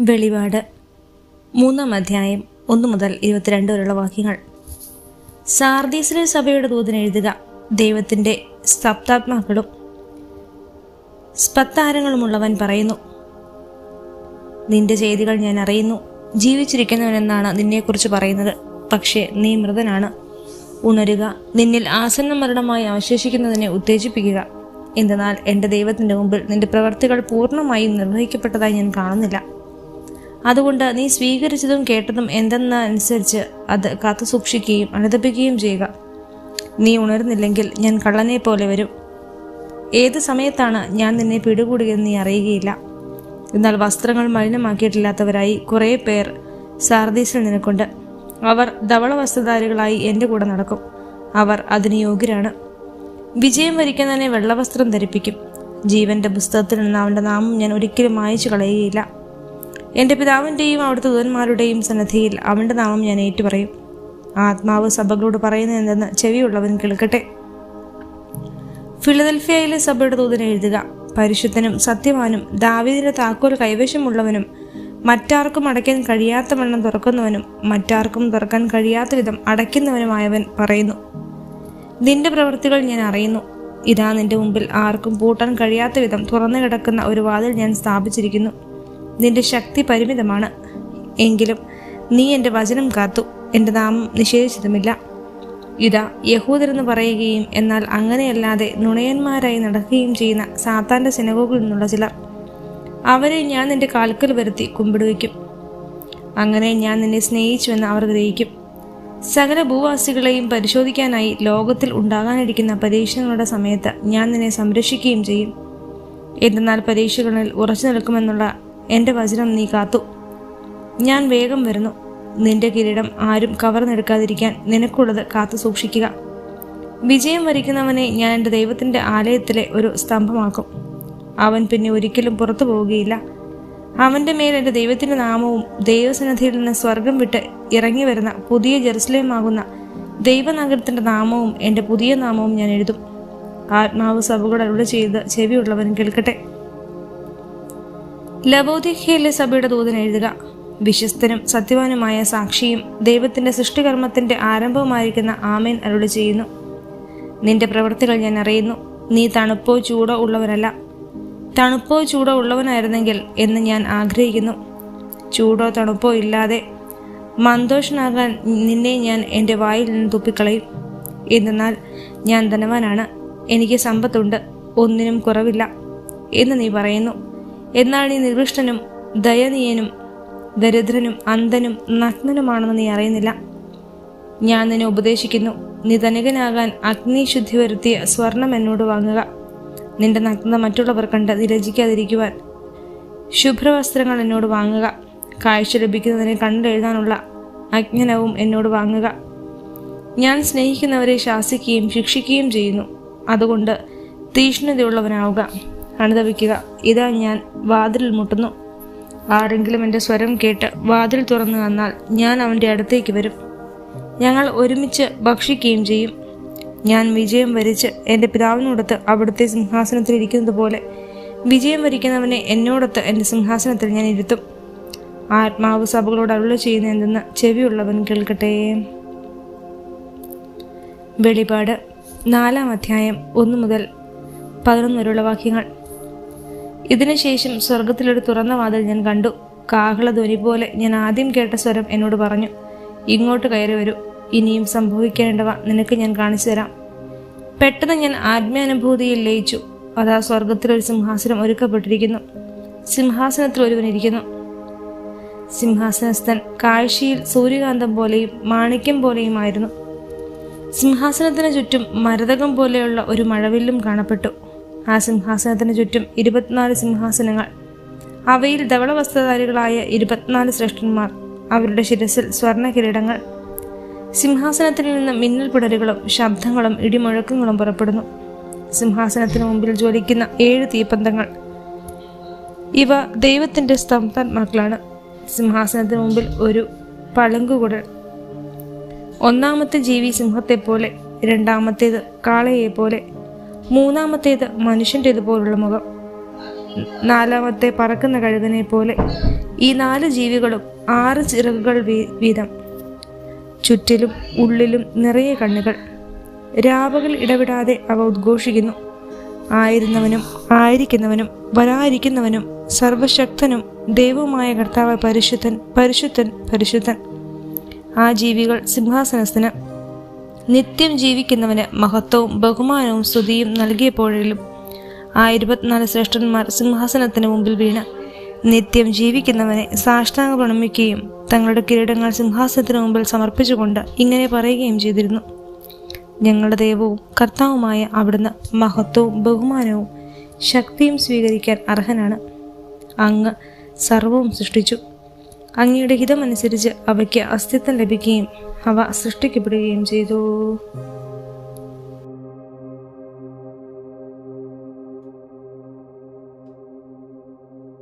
വെളിപാട്. മൂന്നാം അധ്യായം ഒന്നു മുതൽ ഇരുപത്തിരണ്ട് വരെയുള്ള വാക്യങ്ങൾ. സാർദീസിലെ സഭയുടെ എഴുതുക ദൈവത്തിന്റെ സപ്താത്മാക്കളും സ്പത്താരങ്ങളുമുള്ളവൻ പറയുന്നു നിന്റെ ചെയ്തികൾ ഞാൻ അറിയുന്നു. ജീവിച്ചിരിക്കുന്നവനെന്നാണ് നിന്നെക്കുറിച്ച് പറയുന്നത്. പക്ഷേ നീ മൃതനാണ്. ഉണരുക. നിന്നിൽ ആസന്ന മരണമായി അവശേഷിക്കുന്നതിനെ ഉത്തേജിപ്പിക്കുക. എന്തെന്നാൽ എന്റെ ദൈവത്തിന്റെ മുമ്പിൽ നിന്റെ പ്രവർത്തികൾ പൂർണമായും നിർവഹിക്കപ്പെട്ടതായി ഞാൻ കാണുന്നില്ല. അതുകൊണ്ട് നീ സ്വീകരിച്ചതും കേട്ടതും എന്തെന്ന അനുസരിച്ച് അത് കാത്തു സൂക്ഷിക്കുകയും അനുദപിക്കുകയും ചെയ്യുക. നീ ഉണരുന്നില്ലെങ്കിൽ ഞാൻ കള്ളനെ പോലെ വരും. ഏത് സമയത്താണ് ഞാൻ നിന്നെ പിടികൂടുകയെന്ന് നീ അറിയുകയില്ല. എന്നാൽ വസ്ത്രങ്ങൾ മലിനമാക്കിയിട്ടില്ലാത്തവരായി കുറേ പേർ സാർദീസിൽ നിനക്കുണ്ട്. അവർ ധവള വസ്ത്രധാരികളായി എന്റെ കൂടെ നടക്കും. അവർ അതിന് യോഗ്യരാണ്. വിജയം വരിക്കുന്നതിനെ വെള്ളവസ്ത്രം ധരിപ്പിക്കും. ജീവന്റെ പുസ്തകത്തിൽ നിന്ന് അവന്റെ നാമം ഞാൻ ഒരിക്കലും മായച്ചു കളയുകയില്ല. എന്റെ പിതാവിന്റെയും അവിടുത്തെ ദൂതന്മാരുടെയും സന്നദ്ധിയിൽ അവന്റെ നാമം ഞാൻ ഏറ്റുപറയും. ആത്മാവ് സഭകളോട് പറയുന്നത് എന്തെന്ന് ചെവിയുള്ളവൻ കേൾക്കട്ടെ. ഫിലദൽഫിയയിലെ സഭയുടെ ദൂതനെ എഴുതുക പരിശുദ്ധനും സത്യവാനും ദാവീദിന്റെ താക്കോൽ കൈവശമുള്ളവനും മറ്റാർക്കും അടയ്ക്കാൻ കഴിയാത്ത വണ്ണം തുറക്കുന്നവനും മറ്റാർക്കും തുറക്കാൻ കഴിയാത്ത വിധം അടയ്ക്കുന്നവനുമായവൻ പറയുന്നു. നിന്റെ പ്രവൃത്തികൾ ഞാൻ അറിയുന്നു. ഇതാ നിന്റെ മുമ്പിൽ ആർക്കും പൂട്ടാൻ കഴിയാത്ത വിധം തുറന്നു കിടക്കുന്ന ഒരു വാതിൽ ഞാൻ സ്ഥാപിച്ചിരിക്കുന്നു. നിന്റെ ശക്തി പരിമിതമാണ്. എങ്കിലും നീ എന്റെ വചനം കാത്തു. എന്റെ നാമം നിഷേധിച്ചതുമില്ല. ഇതാ യഹൂദരെന്ന് പറയുകയും എന്നാൽ അങ്ങനെയല്ലാതെ നുണയന്മാരായി നടക്കുകയും ചെയ്യുന്ന സാത്താന്റെ സിനഗോഗിൽ നിന്നുള്ള ചിലർ. അവരെ ഞാൻ നിന്റെ കാൽക്കൽ വരുത്തി കുമ്പിടുവയ്ക്കും അങ്ങനെ ഞാൻ നിന്നെ സ്നേഹിച്ചുവെന്ന് അവർ ഗ്രഹിക്കും. സകല ഭൂവാസികളെയും പരിശോധിക്കാനായി ലോകത്തിൽ ഉണ്ടാകാനിരിക്കുന്ന പരീക്ഷണങ്ങളുടെ സമയത്ത് ഞാൻ നിന്നെ സംരക്ഷിക്കുകയും ചെയ്യും. എന്തെന്നാൽ പരീക്ഷകളിൽ ഉറച്ചു നിൽക്കുമെന്നുള്ള എന്റെ വചനം നീ കാത്തു. ഞാൻ വേഗം വരുന്നു. നിന്റെ കിരീടം ആരും കവർന്നെടുക്കാതിരിക്കാൻ നിനക്കുള്ളത് കാത്തു സൂക്ഷിക്കുക. വിജയം വരിക്കുന്നവനെ ഞാൻ എന്റെ ദൈവത്തിന്റെ ആലയത്തിലെ ഒരു സ്തംഭമാക്കും. അവൻ പിന്നെ ഒരിക്കലും പുറത്തു പോവുകയില്ല. അവന്റെ മേൽ എന്റെ ദൈവത്തിന്റെ നാമവും ദൈവസന്നിധിയിൽ നിന്ന് സ്വർഗം വിട്ട് ഇറങ്ങി വരുന്ന പുതിയ ജെറുസലേമാകുന്ന ദൈവനഗരത്തിന്റെ നാമവും എന്റെ പുതിയ നാമവും ഞാൻ എഴുതും. ആത്മാവ് സഭകൾ അരുളി ചെയ്ത് ചെവിയുള്ളവൻ കേൾക്കട്ടെ. ലബോദിഖയിലെ സഭയുടെ ദൂതൻ എഴുതുക വിശ്വസ്തനും സത്യവാനുമായ സാക്ഷിയും ദൈവത്തിന്റെ സൃഷ്ടികർമ്മത്തിന്റെ ആരംഭവുമായിരിക്കുന്ന ആമേൻ അരുളി ചെയ്യുന്നു. നിന്റെ പ്രവൃത്തികൾ ഞാൻ അറിയുന്നു. നീ തണുപ്പോ ചൂടോ ഉള്ളവനല്ല. തണുപ്പോ ചൂടോ ഉള്ളവനായിരുന്നെങ്കിൽ എന്ന് ഞാൻ ആഗ്രഹിക്കുന്നു. ചൂടോ തണുപ്പോ ഇല്ലാതെ മന്ദോഷനാകാൻ നിന്നെ ഞാൻ എന്റെ വായിൽ നിന്ന് തുപ്പിക്കളയും. എന്തെന്നാൽ ഞാൻ ധനവാനാണ്. എനിക്ക് സമ്പത്തുണ്ട്. ഒന്നിനും കുറവില്ല. എന്ന് നീ പറയുന്നു. എന്നാൽ നീ നികൃഷ്ടനും ദയനീയനും ദരിദ്രനും അന്ധനും നഗ്നനുമാണെന്ന് നീ അറിയുന്നില്ല. ഞാൻ നിന്നെ ഉപദേശിക്കുന്നു. നീ ധനികനാകാൻ അഗ്നിശുദ്ധി വരുത്തിയ സ്വർണം എന്നോട് വാങ്ങുക. നിന്റെ നഗ്നത മറ്റുള്ളവർ കണ്ട് നിരജിക്കാതിരിക്കുവാൻ ശുഭ്രവസ്ത്രങ്ങൾ എന്നോട് വാങ്ങുക. കാഴ്ച ലഭിക്കുന്നതിനെ കണ്ടെഴുതാനുള്ള അജ്ഞനവും എന്നോട് വാങ്ങുക. ഞാൻ സ്നേഹിക്കുന്നവരെ ശാസിക്കുകയും ശിക്ഷിക്കുകയും ചെയ്യുന്നു. അതുകൊണ്ട് തീഷ്ണതയുള്ളവനാവുക. അനുദവിക്കുക ഇതാ ഞാൻ വാതിലിൽ മുട്ടുന്നു. ആരെങ്കിലും എന്റെ സ്വരം കേട്ട് വാതിൽ തുറന്നു വന്നാൽ ഞാൻ അവന്റെ അടുത്തേക്ക് വരും. ഞങ്ങൾ ഒരുമിച്ച് ഭക്ഷിക്കുകയും ചെയ്യും. ഞാൻ വിജയം വരിച്ച് എന്റെ പിതാവിനോടത്ത് അവിടുത്തെ സിംഹാസനത്തിൽ ഇരിക്കുന്നത് പോലെ വിജയം വരിക്കുന്നവനെ എന്നോടൊത്ത് എന്റെ സിംഹാസനത്തിൽ ഞാൻ ഇരുത്തും. ആത്മാവ് സഭകളോട് അരുള ചെയ്യുന്ന എന്തെന്ന് ചെവിയുള്ളവൻ കേൾക്കട്ടെ. വെളിപാട് നാലാം അധ്യായം ഒന്ന് മുതൽ പതിനൊന്ന് വരെയുള്ള വാക്യങ്ങൾ. ഇതിനുശേഷം സ്വർഗത്തിലൊരു തുറന്ന വാതിൽ ഞാൻ കണ്ടു. കാഹളധ്വനി പോലെ ഞാൻ ആദ്യം കേട്ട സ്വരം എന്നോട് പറഞ്ഞു ഇങ്ങോട്ട് കയറി വരൂ. ഇനിയും സംഭവിക്കേണ്ടവ നിനക്ക് ഞാൻ കാണിച്ചു തരാം. പെട്ടെന്ന് ഞാൻ ആത്മീയാനുഭൂതിയിൽ ലയിച്ചു. അതാ സ്വർഗത്തിലൊരു സിംഹാസനം ഒരുക്കപ്പെട്ടിരിക്കുന്നു. സിംഹാസനത്തിൽ ഒരുവനിരിക്കുന്നു സിംഹാസനസ്ഥൻ കാഴ്ചയിൽ സൂര്യകാന്തം പോലെയും മാണിക്യം പോലെയുമായിരുന്നു. സിംഹാസനത്തിന് ചുറ്റും മരതകം പോലെയുള്ള ഒരു മഴവില്ലും കാണപ്പെട്ടു. ആ സിംഹാസനത്തിന് ചുറ്റും ഇരുപത്തിനാല് സിംഹാസനങ്ങൾ. അവയിൽ ധവള വസ്ത്രധാരികളായ ഇരുപത്തിനാല് ശ്രേഷ്ഠന്മാർ. അവരുടെ ശിരസിൽ സ്വർണ കിരീടങ്ങൾ സിംഹാസനത്തിൽ നിന്ന് മിന്നൽ പിടലുകളും ശബ്ദങ്ങളും ഇടിമുഴക്കങ്ങളും പുറപ്പെടുന്നു. സിംഹാസനത്തിന് മുമ്പിൽ ജ്വലിക്കുന്ന ഏഴ് തീപ്പന്തങ്ങൾ. ഇവ ദൈവത്തിന്റെ സ്തംഭാത്മാക്കളാണ് സിംഹാസനത്തിന് മുമ്പിൽ ഒരു പളുങ്കുകുടൽ. ഒന്നാമത്തെ ജീവി സിംഹത്തെപ്പോലെ രണ്ടാമത്തേത് കാളയെപ്പോലെ മൂന്നാമത്തേത് മനുഷ്യന്റേതുപോലുള്ള മുഖം. നാലാമത്തെ പറക്കുന്ന കഴുകനെ പോലെ ഈ നാല് ജീവികളും ആറ് ചിറകുകൾ വീതം. ചുറ്റിലും ഉള്ളിലും നിറയെ കണ്ണുകൾ. രാവകൾ ഇടവിടാതെ അവ ഉദ്ഘോഷിക്കുന്നു. ആയിരുന്നവനും ആയിരിക്കുന്നവനും വരാതിരിക്കുന്നവനും സർവശക്തനും ദൈവവുമായ കർത്താവ് പരിശുദ്ധൻ പരിശുദ്ധൻ പരിശുദ്ധൻ. ആ ജീവികൾ സിംഹാസനത്തിന് നിത്യം ജീവിക്കുന്നവന് മഹത്വവും ബഹുമാനവും സ്തുതിയും നൽകിയപ്പോഴേലും ആ ഇരുപത്തിനാല് ശ്രേഷ്ഠന്മാർ സിംഹാസനത്തിന് മുമ്പിൽ വീണ് നിത്യം ജീവിക്കുന്നവനെ സാഷ്ടാംഗ പ്രണമിക്കുകയും തങ്ങളുടെ കിരീടങ്ങൾ സിംഹാസനത്തിന് മുമ്പിൽ സമർപ്പിച്ചുകൊണ്ട് ഇങ്ങനെ പറയുകയും ചെയ്തിരുന്നു. ഞങ്ങളുടെ ദൈവവും കർത്താവുമായ അവിടുന്ന് മഹത്വവും ബഹുമാനവും ശക്തിയും സ്വീകരിക്കാൻ അർഹനാണ്. അങ്ങ് സർവവും സൃഷ്ടിച്ചു. അങ്ങയുടെ ഹിതമനുസരിച്ച് അവയ്ക്ക് അസ്തിത്വം ലഭിക്കുകയും അവ സൃഷ്ടിക്കപ്പെടുകയും ചെയ്തു.